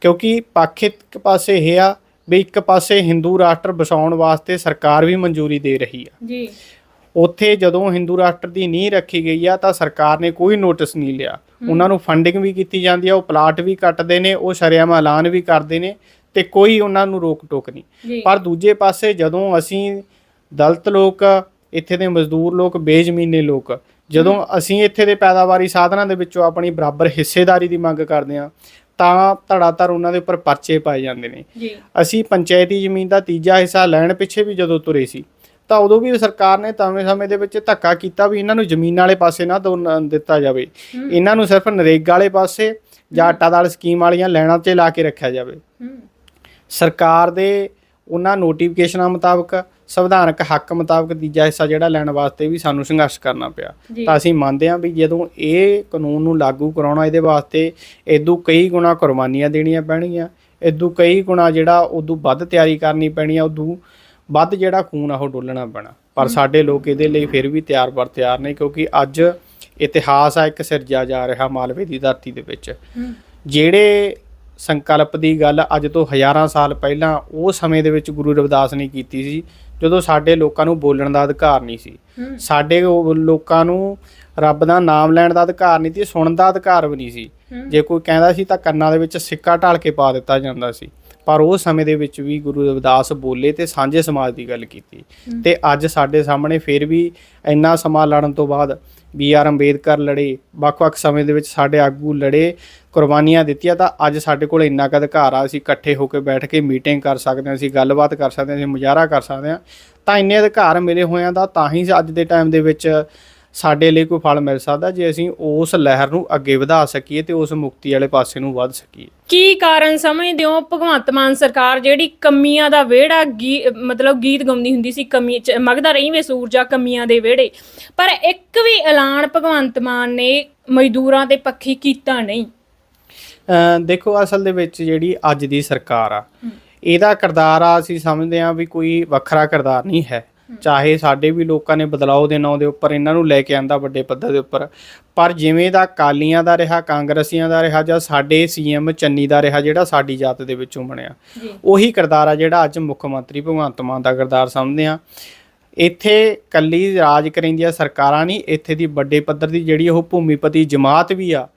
ਕਿਉਂਕਿ ਪੱਖ ਇੱਕ ਪਾਸੇ ਇਹ ਆ ਵੀ ਇੱਕ ਪਾਸੇ ਹਿੰਦੂ ਰਾਸ਼ਟਰ ਵਸਾਉਣ ਵਾਸਤੇ ਸਰਕਾਰ ਵੀ ਮਨਜ਼ੂਰੀ ਦੇ ਰਹੀ ਆ। ਜੀ। ਉੱਥੇ ਜਦੋਂ ਹਿੰਦੂ ਰਾਸ਼ਟਰ ਦੀ ਨੀਂਹ ਰੱਖੀ ਗਈ ਆ ਤਾਂ ਸਰਕਾਰ ਨੇ ਕੋਈ ਨੋਟਿਸ ਨਹੀਂ ਲਿਆ। ਉਹਨਾਂ ਨੂੰ ਫੰਡਿੰਗ ਵੀ ਕੀਤੀ ਜਾਂਦੀ ਆ ਉਹ ਪਲਾਟ ਵੀ ਕੱਟਦੇ ਨੇ ਉਹ ਸ਼ਰਿਆਮ ਐਲਾਨ ਵੀ ਕਰਦੇ ਨੇ ਤੇ ਕੋਈ ਉਹਨਾਂ ਨੂੰ ਰੋਕ ਟੋਕ ਨਹੀਂ। ਪਰ ਦੂਜੇ ਪਾਸੇ ਜਦੋਂ ਅਸੀਂ ਦਲਿਤ ਲੋਕ ਇੱਥੇ ਦੇ ਮਜ਼ਦੂਰ ਲੋਕ ਬੇਜ਼ਮੀਨੇ ਲੋਕ ਜਦੋਂ ਅਸੀਂ ਇੱਥੇ ਦੇ ਪੈਦਾਵਾਰੀ ਸਾਧਨਾਂ ਦੇ ਵਿੱਚੋਂ ਆਪਣੀ ਬਰਾਬਰ ਹਿੱਸੇਦਾਰੀ ਦੀ ਮੰਗ ਕਰਦੇ ਹਾਂ ਤਾਂ ਧੜਾਧੜ ਉਹਨਾਂ ਦੇ ਉੱਪਰ ਪਰਚੇ ਪਾਏ ਜਾਂਦੇ ਨੇ। ਜੀ। ਅਸੀਂ ਪੰਚਾਇਤੀ ਜ਼ਮੀਨ ਦਾ ਤੀਜਾ ਹਿੱਸਾ ਲੈਣ ਪਿੱਛੇ ਵੀ ਜਦੋਂ ਤੁਰੇ ਸੀ ਤਾਂ ਉਦੋਂ ਵੀ ਸਰਕਾਰ ਨੇ ਤਵੇਂ ਸਮੇਂ ਦੇ ਵਿੱਚ ਧੱਕਾ ਕੀਤਾ ਵੀ ਇਹਨਾਂ ਨੂੰ ਜ਼ਮੀਨ ਵਾਲੇ ਪਾਸੇ ਨਾ ਦਿੱਤਾ ਜਾਵੇ। ਇਹਨਾਂ ਨੂੰ ਸਿਰਫ ਨਰੇਗਾ ਵਾਲੇ ਪਾਸੇ ਜਾਂ ਆਟਾ ਦਾਲ ਸਕੀਮ ਵਾਲੀਆਂ ਲੈਣਾ 'ਚ ਲਾ ਕੇ ਰੱਖਿਆ ਜਾਵੇ। ਸਰਕਾਰ ਦੇ ਉਹਨਾਂ ਨੋਟੀਫਿਕੇਸ਼ਨਾਂ ਮੁਤਾਬਕ ਸੰਵਿਧਾਨਕ ਹੱਕ ਮੁਤਾਬਕ ਤੀਜਾ ਹਿੱਸਾ ਜਿਹੜਾ ਲੈਣ ਵਾਸਤੇ ਵੀ ਸਾਨੂੰ ਸੰਘਰਸ਼ ਕਰਨਾ ਪਿਆ। ਤਾਂ ਅਸੀਂ ਮੰਨਦੇ ਹਾਂ ਵੀ ਜਦੋਂ ਇਹ ਕਾਨੂੰਨ ਨੂੰ ਲਾਗੂ ਕਰਾਉਣਾ ਇਹਦੇ ਵਾਸਤੇ ਇਦੋਂ ਕਈ ਗੁਣਾ ਕੁਰਬਾਨੀਆਂ ਦੇਣੀਆਂ ਪੈਣਗੀਆਂ ਇਦੋਂ ਕਈ ਗੁਣਾ ਜਿਹੜਾ ਉਦੋਂ ਵੱਧ ਤਿਆਰੀ ਕਰਨੀ ਪੈਣੀ ਆ ਉਦੋਂ ਵੱਧ ਜਿਹੜਾ ਖੂਨ ਆ ਉਹ ਡੋਲਣਾ ਪੈਣਾ। ਪਰ ਸਾਡੇ ਲੋਕ ਇਹਦੇ ਲਈ ਫਿਰ ਵੀ ਤਿਆਰ ਬਰ ਤਿਆਰ ਨੇ ਕਿਉਂਕਿ ਅੱਜ ਇਤਿਹਾਸ ਆ ਇੱਕ ਸਿਰਜਿਆ ਜਾ ਰਿਹਾ ਮਾਲਵੇ ਦੀ ਧਰਤੀ ਦੇ ਵਿੱਚ। ਜਿਹੜੇ ਸੰਕਲਪ ਦੀ ਗੱਲ ਅੱਜ ਤੋਂ ਹਜ਼ਾਰਾਂ ਸਾਲ ਪਹਿਲਾਂ ਉਹ ਸਮੇਂ ਦੇ ਵਿੱਚ ਗੁਰੂ ਰਵਿਦਾਸ ਨੇ ਕੀਤੀ ਸੀ ਜਦੋਂ ਸਾਡੇ ਲੋਕਾਂ ਨੂੰ ਬੋਲਣ ਦਾ ਅਧਿਕਾਰ ਨਹੀਂ ਸੀ। ਸਾਡੇ ਲੋਕਾਂ ਨੂੰ ਰੱਬ ਦਾ ਨਾਮ ਲੈਣ ਦਾ ਅਧਿਕਾਰ ਨਹੀਂ ਸੀ ਸੁਣਨ ਦਾ ਅਧਿਕਾਰ ਵੀ ਨਹੀਂ ਸੀ। ਜੇ ਕੋਈ ਕਹਿੰਦਾ ਸੀ ਤਾਂ ਕੰਨਾਂ ਦੇ ਵਿੱਚ ਸਿੱਕਾ ਢਾਲ ਕੇ ਪਾ ਦਿੱਤਾ ਜਾਂਦਾ ਸੀ। ਪਰ ਉਹ ਸਮੇਂ ਦੇ ਵਿੱਚ ਵੀ ਗੁਰੂ ਰਵਿਦਾਸ ਬੋਲੇ ਤੇ ਸਾਂਝੇ ਸਮਾਜ ਦੀ ਗੱਲ ਕੀਤੀ। ਤੇ ਅੱਜ ਸਾਡੇ ਸਾਹਮਣੇ ਫਿਰ ਵੀ ਇੰਨਾ ਸਮਾਂ ਲੜਨ ਤੋਂ ਬਾਅਦ ਬੀ ਆਰ ਅੰਬੇਦਕਰ ਲੜੇ, ਵੱਖ-ਵੱਖ ਸਮੇਂ ਦੇ ਵਿੱਚ ਸਾਡੇ ਆਗੂ ਲੜੇ, ਕੁਰਬਾਨੀਆਂ ਦਿੱਤੀਆਂ, ਤਾਂ ਅੱਜ ਸਾਡੇ ਕੋਲ ਇੰਨਾ ਕੁ ਅਧਿਕਾਰ ਆ, ਅਸੀਂ ਇਕੱਠੇ ਹੋ ਕੇ ਬੈਠ ਕੇ ਮੀਟਿੰਗ ਕਰ ਸਕਦੇ ਹਾਂ, ਅਸੀਂ ਗੱਲਬਾਤ ਕਰ ਸਕਦੇ ਹਾਂ, ਅਸੀਂ ਮੁਜ਼ਾਹਰਾ ਕਰ ਸਕਦੇ ਹਾਂ, ਤਾਂ ਇੰਨੇ ਅਧਿਕਾਰ ਮਿਲੇ ਹੋਇਆਂ ਦਾ ਤਾਂ ਹੀ ਅੱਜ ਦੇ ਟਾਈਮ ਦੇ ਵਿੱਚ ਸਾਡੇ ਲਈ ਕੋਈ ਫਲ ਮਿਲ ਸਕਦਾ ਜੇ ਅਸੀਂ ਉਸ ਲਹਿਰ ਨੂੰ ਅੱਗੇ ਵਧਾ ਸਕੀਏ ਤੇ ਉਸ ਮੁਕਤੀ ਵਾਲੇ ਪਾਸੇ ਨੂੰ ਵੱਧ ਸਕੀਏ। ਕੀ ਕਾਰਨ ਸਮਝਦੇ ਹੋ? ਭਗਵੰਤ ਮਾਨ ਸਰਕਾਰ ਜਿਹੜੀ ਕਮੀਆਂ ਦਾ ਵਿਹੜਾ ਮਤਲਬ ਗੀਤ ਗਾਉਂਦੀ ਹੁੰਦੀ ਸੀ ਕਮੀ ਚ- ਮਗਦਾ ਰਹੀ ਵੇ ਸੂਰਜਾ ਕਮੀਆਂ ਦੇ ਵਿਹੜੇ। ਪਰ ਇੱਕ ਵੀ ਐਲਾਨ ਭਗਵੰਤ ਮਾਨ ਨੇ ਮਜ਼ਦੂਰਾਂ ਦੇ ਪੱਖੀ ਕੀਤਾ ਨਹੀਂ। ਦੇਖੋ ਅਸਲ ਦੇ ਵਿੱਚ ਜਿਹੜੀ ਅੱਜ ਦੀ ਸਰਕਾਰ ਆ ਇਹਦਾ ਕਿਰਦਾਰ ਆ ਅਸੀਂ ਸਮਝਦੇ ਆ ਵੀ ਕੋਈ ਵੱਖਰਾ ਕਿਰਦਾਰ ਨਹੀਂ ਹੈ। ਚਾਹੇ ਸਾਡੇ ਵੀ ਲੋਕਾਂ ਨੇ ਬਦਲਾਅ ਦੇ ਨਾਂ ਦੇ ਉੱਪਰ ਇਹਨਾਂ ਨੂੰ ਲੈ ਕੇ ਆਂਦਾ ਵੱਡੇ ਪੱਧਰ ਦੇ ਉੱਪਰ। ਪਰ ਜਿਵੇਂ ਦਾ ਕਾਲੀਆਂ ਦਾ ਰਿਹਾ ਕਾਂਗਰਸੀਆਂ ਦਾ ਰਿਹਾ ਜਾਂ ਸਾਡੇ ਸੀਐਮ ਚੰਨੀ ਦਾ ਰਿਹਾ ਜਿਹੜਾ ਸਾਡੀ ਜਾਤ ਦੇ ਵਿੱਚੋਂ ਬਣਿਆ ਉਹੀ ਕਿਰਦਾਰ ਆ ਜਿਹੜਾ ਅੱਜ ਮੁੱਖ ਮੰਤਰੀ ਭਗਵੰਤ ਮਾਨ ਦਾ ਕਿਰਦਾਰ ਸਮਝਦੇ ਆ ਇੱਥੇ ਕੱਲੀ ਰਾਜ ਕਰਿੰਦੀਆਂ ਸਰਕਾਰਾਂ ਨਹੀਂ ਇੱਥੇ ਦੀ ਵੱਡੇ ਪੱਧਰ ਦੀ ਜਿਹੜੀ ਉਹ ਭੂਮੀਪਤੀ ਜਮਾਤ ਵੀ ਆ।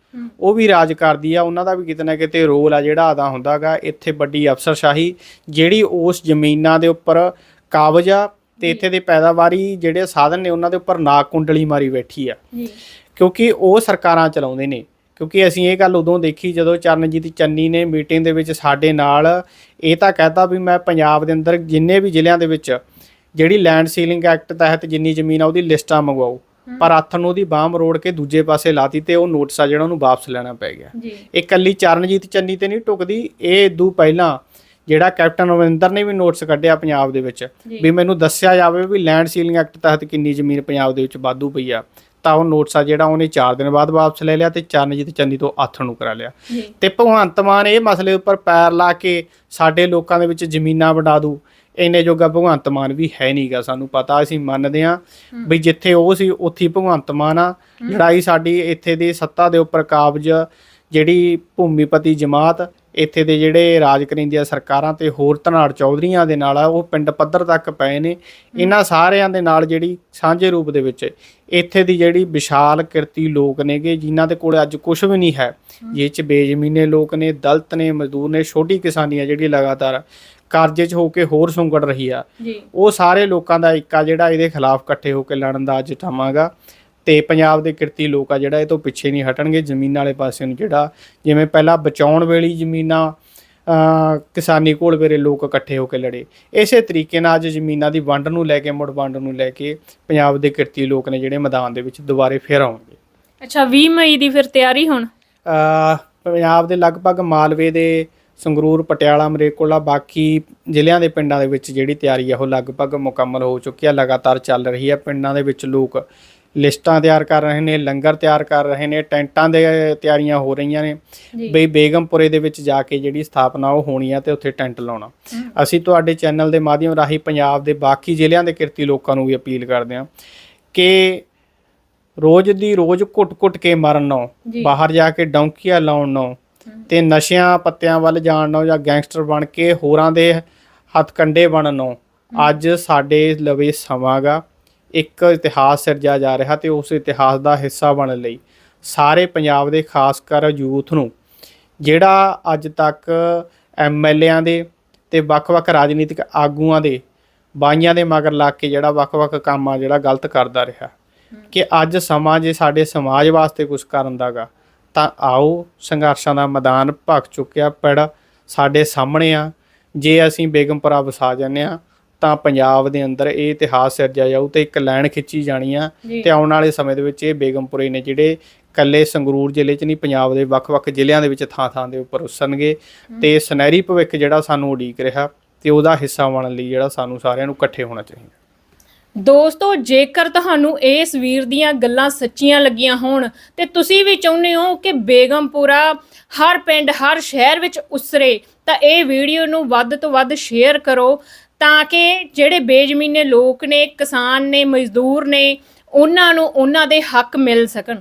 ਉਹ ਵੀ ਰਾਜ ਕਰਦੀ ਆ ਉਹਨਾਂ ਦਾ ਵੀ ਕਿਤੇ ਨਾ ਕਿਤੇ ਰੋਲ ਆ ਜਿਹੜਾ ਅਦਾ ਹੁੰਦਾਗਾ। ਇੱਥੇ ਵੱਡੀ ਅਫਸਰਸ਼ਾਹੀ ਜਿਹੜੀ ਉਸ ਜ਼ਮੀਨਾਂ ਦੇ ਉੱਪਰ ਕਾਬਜ ਆ ਤੇ ਇੱਥੇ ਦੇ ਪੈਦਾਵਾਰੀ ਜਿਹੜੇ ਸਾਧਨ ਨੇ ਉਹਨਾਂ ਦੇ ਉੱਪਰ ਨਾਕ ਕੁੰਡਲੀ ਮਾਰੀ ਬੈਠੀ ਆ। ਕਿਉਂਕਿ ਉਹ ਸਰਕਾਰਾਂ ਚਲਾਉਂਦੇ ਨੇ। ਕਿਉਂਕਿ ਅਸੀਂ ਇਹ ਗੱਲ ਉਦੋਂ ਦੇਖੀ ਜਦੋਂ ਚਰਨਜੀਤ ਚੰਨੀ ਨੇ ਮੀਟਿੰਗ ਦੇ ਵਿੱਚ ਸਾਡੇ ਨਾਲ ਇਹ ਤਾਂ ਕਹਿਤਾ ਵੀ ਮੈਂ ਪੰਜਾਬ ਦੇ ਅੰਦਰ ਜਿੰਨੇ ਵੀ ਜ਼ਿਲ੍ਹਿਆਂ ਦੇ ਵਿੱਚ ਜਿਹੜੀ ਲੈਂਡ ਸੀਲਿੰਗ ਐਕਟ ਤਹਿਤ ਜਿੰਨੀ ਜ਼ਮੀਨ ਆ ਉਹਦੀ ਲਿਸਟਾਂ ਮੰਗਵਾਓ ਪਰ ਹੱਥ ਨੂੰ ਉਹਦੀ ਬਾਹ ਮਰੋੜ ਕੇ ਦੂਜੇ ਪਾਸੇ ਲਾਤੀ ਤੇ ਉਹ ਨੋਟਿਸ ਆ ਜਿਹੜਾ ਉਹਨੂੰ ਵਾਪਸ ਲੈਣਾ ਪੈ ਗਿਆ। ਇਹ ਕੱਲੀ ਚਰਨਜੀਤ ਚੰਨੀ ਤੇ ਨਹੀਂ ਟੁਕਦੀ ਇਹ ਇਦੋਂ ਪਹਿਲਾਂ ਜਿਹੜਾ ਕੈਪਟਨ ਅਮਰਿੰਦਰ ਨੇ ਵੀ ਨੋਟਿਸ ਕੱਢਿਆ ਪੰਜਾਬ ਦੇ ਵਿੱਚ। ਵੀ ਮੈਨੂੰ ਦੱਸਿਆ ਜਾਵੇ ਵੀ ਲੈਂਡ ਸੀਲਿੰਗ ਐਕਟ ਤਹਿਤ ਕਿੰਨੀ ਜ਼ਮੀਨ ਪੰਜਾਬ ਦੇ ਵਿੱਚ ਵਾਧੂ ਪਈ ਆ। ਤਾਂ ਉਹ ਨੋਟਿਸ ਆ ਜਿਹੜਾ ਉਹਨੇ 4 ਦਿਨ ਬਾਅਦ ਵਾਪਸ ਲੈ ਲਿਆ ਤੇ ਚਰਨਜੀਤ ਚੰਨੀ ਤੋਂ ਆਥਣ ਨੂੰ ਕਰਾ ਲਿਆ। ਤੇ ਭਗਵੰਤ ਮਾਨ ਇਹ ਮਸਲੇ ਉੱਪਰ ਪੈਰ ਲਾ ਕੇ ਸਾਡੇ ਲੋਕਾਂ ਦੇ ਵਿੱਚ ਜ਼ਮੀਨਾਂ ਵੰਡਾ ਦੂ। ਇੰਨੇ ਜੋਗਾ ਭਗਵੰਤ ਮਾਨ ਵੀ ਹੈ ਨਹੀਂਗਾ ਸਾਨੂੰ ਪਤਾ ਅਸੀਂ ਮੰਨਦੇ ਹਾਂ ਵੀ ਜਿੱਥੇ ਉਹ ਸੀ ਉੱਥੇ ਭਗਵੰਤ ਮਾਨ ਆ। ਲੜਾਈ ਸਾਡੀ ਇੱਥੇ ਦੀ ਸੱਤਾ ਦੇ ਉੱਪਰ ਕਾਬਜ ਜਿਹੜੀ ਭੂਮੀਪਤੀ ਜਮਾਤ ਇੱਥੇ ਦੇ ਜਿਹੜੇ ਰਾਜ ਕਰਿੰਦੀਆਂ ਸਰਕਾਰਾਂ ਤੇ ਹੋਰ ਧਨਾੜ ਚੌਧਰੀਆਂ ਦੇ ਨਾਲ ਆ ਉਹ ਪਿੰਡ ਪੱਧਰ ਤੱਕ ਪਏ ਨੇ। ਇਹਨਾਂ ਸਾਰਿਆਂ ਦੇ ਨਾਲ ਜਿਹੜੀ ਸਾਂਝੇ ਰੂਪ ਦੇ ਵਿੱਚ ਇੱਥੇ ਦੀ ਜਿਹੜੀ ਵਿਸ਼ਾਲ ਕਿਰਤੀ ਲੋਕ ਨੇਗੇ ਜਿਨ੍ਹਾਂ ਦੇ ਕੋਲ ਅੱਜ ਕੁਝ ਵੀ ਨਹੀਂ ਹੈ। ਜਿਹ ਚ ਬੇਜ਼ਮੀਨੇ ਲੋਕ ਨੇ ਦਲਿਤ ਨੇ ਮਜ਼ਦੂਰ ਨੇ ਛੋਟੀ ਕਿਸਾਨੀ ਆ ਜਿਹੜੀ ਲਗਾਤਾਰ ਕਰਜ਼ੇ 'ਚ ਹੋ ਕੇ ਹੋਰ ਸੁੰਗੜ ਰਹੀ ਆ। ਉਹ ਸਾਰੇ ਲੋਕਾਂ ਦਾ ਇੱਕ ਜਿਹੜਾ ਇਹਦੇ ਖਿਲਾਫ ਇਕੱਠੇ ਹੋ ਕੇ ਲੜਨ ਦਾ ਅੱਜ ਟਾਵਾਂਗਾ ਤੇ ਪੰਜਾਬ ਦੇ ਕਿਰਤੀ ਲੋਕ ਆ ਜਿਹੜਾ ਇਹ ਤੋਂ ਪਿੱਛੇ ਨਹੀਂ ਹਟਣਗੇ ਜ਼ਮੀਨ ਵਾਲੇ ਪਾਸੇ ਨੂੰ ਜਿਹੜਾ। ਜਿਵੇਂ ਪਹਿਲਾਂ ਬਚਾਉਣ ਵੇਲੀ ਜ਼ਮੀਨਾਂ ਕਿਸਾਨੀ ਕੋਲ ਵੇਰੇ ਲੋਕ ਇਕੱਠੇ ਹੋ ਕੇ ਲੜੇ। ਇਸੇ ਤਰੀਕੇ ਨਾਲ ਅੱਜ ਜ਼ਮੀਨਾਂ ਦੀ ਵੰਡ ਨੂੰ ਲੈ ਕੇ ਮੁੜ ਵੰਡ ਨੂੰ ਲੈ ਕੇ ਪੰਜਾਬ ਦੇ ਕਿਰਤੀ ਲੋਕ ਨੇ ਜਿਹੜੇ ਮੈਦਾਨ ਦੇ ਵਿੱਚ ਦੁਬਾਰੇ ਫੇਰ ਆਉਣਗੇ। ਅੱਛਾ 20 ਮਈ ਦੀ ਫਿਰ ਤਿਆਰੀ ਹੁਣ? ਪੰਜਾਬ ਦੇ ਲਗਭਗ ਮਾਲਵੇ ਦੇ ਸੰਗਰੂਰ ਪਟਿਆਲਾ ਮਰੇਕੋਲਾ ਬਾਕੀ ਜ਼ਿਲ੍ਹਿਆਂ ਦੇ ਪਿੰਡਾਂ ਦੇ ਵਿੱਚ ਜਿਹੜੀ ਤਿਆਰੀ ਆ ਉਹ ਲਗਭਗ ਮੁਕੰਮਲ ਹੋ ਚੁੱਕੀ ਆ ਲਗਾਤਾਰ ਚੱਲ ਰਹੀ ਹੈ ਪਿੰਡਾਂ ਦੇ ਵਿੱਚ ਲੋਕ ਲਿਸਟਾਂ ਤਿਆਰ ਕਰ ਰਹੇ ਨੇ ਲੰਗਰ ਤਿਆਰ ਕਰ ਰਹੇ ਨੇ ਟੈਂਟਾਂ ਦੇ ਤਿਆਰੀਆਂ ਹੋ ਰਹੀਆਂ ਨੇ। ਬਈ ਬੇਗਮਪੁਰੇ ਦੇ ਵਿੱਚ ਜਾ ਕੇ ਜਿਹੜੀ ਸਥਾਪਨਾ ਉਹ ਹੋਣੀ ਆ ਤੇ ਉੱਥੇ ਟੈਂਟ ਲਾਉਣਾ। ਅਸੀਂ ਤੁਹਾਡੇ ਚੈਨਲ ਦੇ ਮਾਧਿਅਮ ਰਾਹੀਂ ਪੰਜਾਬ ਦੇ ਬਾਕੀ ਜ਼ਿਲ੍ਹਿਆਂ ਦੇ ਕਿਰਤੀ ਲੋਕਾਂ ਨੂੰ ਵੀ ਅਪੀਲ ਕਰਦੇ ਹਾਂ ਕਿ ਰੋਜ਼ ਦੀ ਰੋਜ਼ ਘੁੱਟ-ਘੁੱਟ ਕੇ ਮਰਨ ਨਾਲੋਂ। ਬਾਹਰ ਜਾ ਕੇ ਡੌਂਕੀਆਂ ਲਾਉਣ ਨਾਲੋਂ ਤੇ ਨਸ਼ਿਆਂ ਪੱਤਿਆਂ ਵੱਲ ਜਾਣ ਨਾਲੋਂ ਜਾਂ ਗੈਂਗਸਟਰ ਬਣ ਕੇ ਹੋਰਾਂ ਦੇ ਹੱਥ ਕੰਡੇ ਬਣਨ ਨਾਲੋਂ ਅੱਜ ਸਾਡੇ ਲਵੇ ਸਮਾਂਗਾ ਇੱਕ ਇਤਿਹਾਸ ਸਿਰਜਿਆ ਜਾ ਰਿਹਾ ਤੇ ਉਸ ਇਤਿਹਾਸ ਦਾ ਹਿੱਸਾ ਬਣਨ ਲਈ ਸਾਰੇ ਪੰਜਾਬ ਦੇ ਖਾਸ ਕਰ ਯੂਥ ਨੂੰ, ਜਿਹੜਾ ਅੱਜ ਤੱਕ ਐਮਐਲਏਆਂ ਦੇ ਤੇ ਵੱਖ-ਵੱਖ ਰਾਜਨੀਤਿਕ ਆਗੂਆਂ ਦੇ ਬਾਈਆਂ ਦੇ ਮਗਰ ਲੱਗ ਕੇ ਜਿਹੜਾ ਵੱਖ-ਵੱਖ ਕੰਮ ਆ, ਜਿਹੜਾ ਗਲਤ ਕਰਦਾ ਰਿਹਾ। ਕਿ ਅੱਜ ਸਮਾਂ ਜੇ ਸਾਡੇ ਸਮਾਜ ਵਾਸਤੇ ਕੁਝ ਕਰਨ ਦਾਗਾ ਤਾਂ ਆਓ ਸੰਘਰਸ਼ਾਂ ਦਾ ਮੈਦਾਨ ਭਖ ਚੁੱਕਿਆ, ਪੜ ਸਾਡੇ ਸਾਹਮਣੇ ਆ। ਜੇ ਅਸੀਂ ਬੇਗਮਪੁਰਾ ਵਸਾ ਜਾਂਦੇ ਆ ਤਾਂ ਪੰਜਾਬ ਦੇ ਅੰਦਰ ਇਹ ਇਤਿਹਾਸ ਸਿਰਜਿਆ ਜਾਊ ਤੇ ਇੱਕ ਲਾਈਨ ਖਿੱਚੀ ਜਾਣੀ ਆ। ਤੇ ਆਉਣ ਵਾਲੇ ਸਮੇਂ ਦੇ ਵਿੱਚ ਇਹ ਬੇਗਮਪੁਰੇ ਨੇ ਜਿਹੜੇ ਕੱਲੇ ਸੰਗਰੂਰ ਜ਼ਿਲ੍ਹੇ 'ਚ ਨਹੀਂ ਪੰਜਾਬ ਦੇ ਵੱਖ-ਵੱਖ ਜ਼ਿਲ੍ਹਿਆਂ ਦੇ ਵਿੱਚ ਥਾਂ-ਥਾਂ ਦੇ ਉੱਪਰ ਉਸਰਨਗੇ ਤੇ ਸੁਨਹਿਰੀ ਭਵਿੱਖ ਜਿਹੜਾ ਸਾਨੂੰ ਉਡੀਕ ਰਿਹਾ ਤੇ ਉਹਦਾ ਹਿੱਸਾ ਬਣਨ ਲਈ ਜਿਹੜਾ ਸਾਨੂੰ ਸਾਰਿਆਂ ਨੂੰ ਇਕੱਠੇ ਹੋਣਾ ਚਾਹੀਦਾ ਦੋਸਤੋ ਜੇਕਰ ਤੁਹਾਨੂੰ ਇਸ ਵੀਰ ਦੀਆਂ ਗੱਲਾਂ ਸੱਚੀਆਂ ਲੱਗੀਆਂ ਹੋਣ ਤੇ ਤੁਸੀਂ ਵੀ ਚਾਹੁੰਦੇ ਹੋ ਕਿ ਬੇਗਮਪੁਰਾ ਹਰ ਪਿੰਡ ਹਰ ਸ਼ਹਿਰ ਵਿੱਚ ਉਸਰੇ ਤਾਂ ਇਹ ਵੀਡੀਓ ਨੂੰ ਵੱਧ ਤੋਂ ਵੱਧ ਸ਼ੇਅਰ ਕਰੋ ਤਾਂ ਕਿ ਜਿਹੜੇ ਬੇਜ਼ਮੀਨੇ ਲੋਕ ਨੇ, ਕਿਸਾਨ ਨੇ, ਮਜ਼ਦੂਰ ਨੇ, ਉਹਨਾਂ ਨੂੰ ਉਹਨਾਂ ਦੇ ਹੱਕ ਮਿਲ ਸਕਣ।